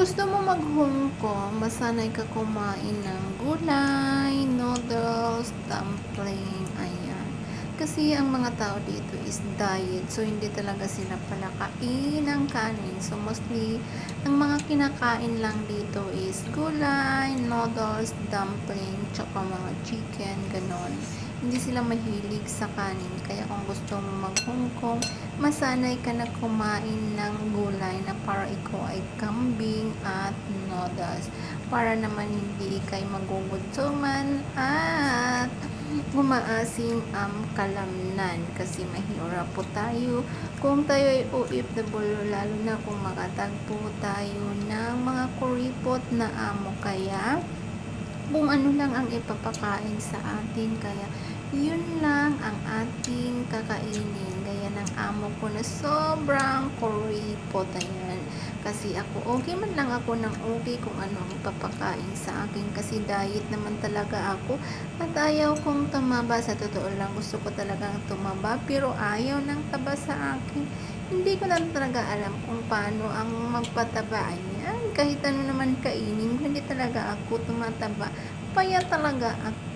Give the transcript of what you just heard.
gusto mo mag-Hong Kong, masanay ka kumain ng gulay, noodles, dumpling, ayan. Kasi ang mga tao dito is diet, so hindi talaga sila palakain ng kanin. So mostly, ang mga kinakain lang dito is gulay, noodles, dumpling, tsaka mga chicken, ganon. Hindi sila mahilig sa kanin. Kaya kung gusto mo mag-Hong Kong, masanay ka na kumain ng gulay na para ikaw ay kambing at noodles. Para naman hindi ikay magugudsuman at umaasim ang kalamnan. Kasi mahirap po tayo kung tayo ay OFW lalo na kung makatagpo tayo ng mga kuripot na amo. Kaya kung ano lang ang ipapakain sa atin kaya yun lang ang ating kakainin amo ko na sobrang kuripot ayan kasi ako okay man lang ako ng okay kung ano ang ipapakain sa akin. Kasi diet naman talaga ako. At ayaw kong tumaba sa totoo lang gusto ko talagang tumaba. Pero ayaw ng taba sa akin. Hindi ko lang talaga alam kung paano ang magpataba. Ayan kahit ano naman kainin hindi talaga ako tumataba. Paya talaga ako